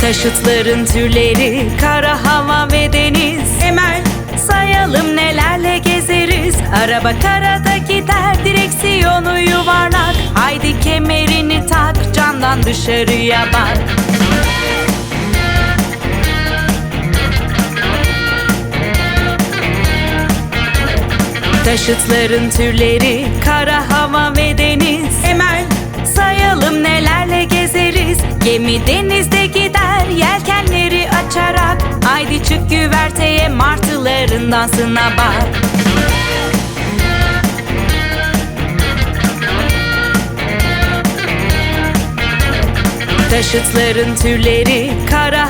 Taşıtların türleri, kara hava ve deniz. Emel. Sayalım nelerle gezeriz. Araba karada gider, direksiyonu yuvarlak. Haydi kemerini tak, camdan dışarıya bak. Taşıtların türleri kara hava ve deniz. Emel. Sayalım nelerle gezeriz. Gemi denizde gider yelkenleri açarak. Haydi çık güverteye martıların dansına bak. Taşıtların türleri kara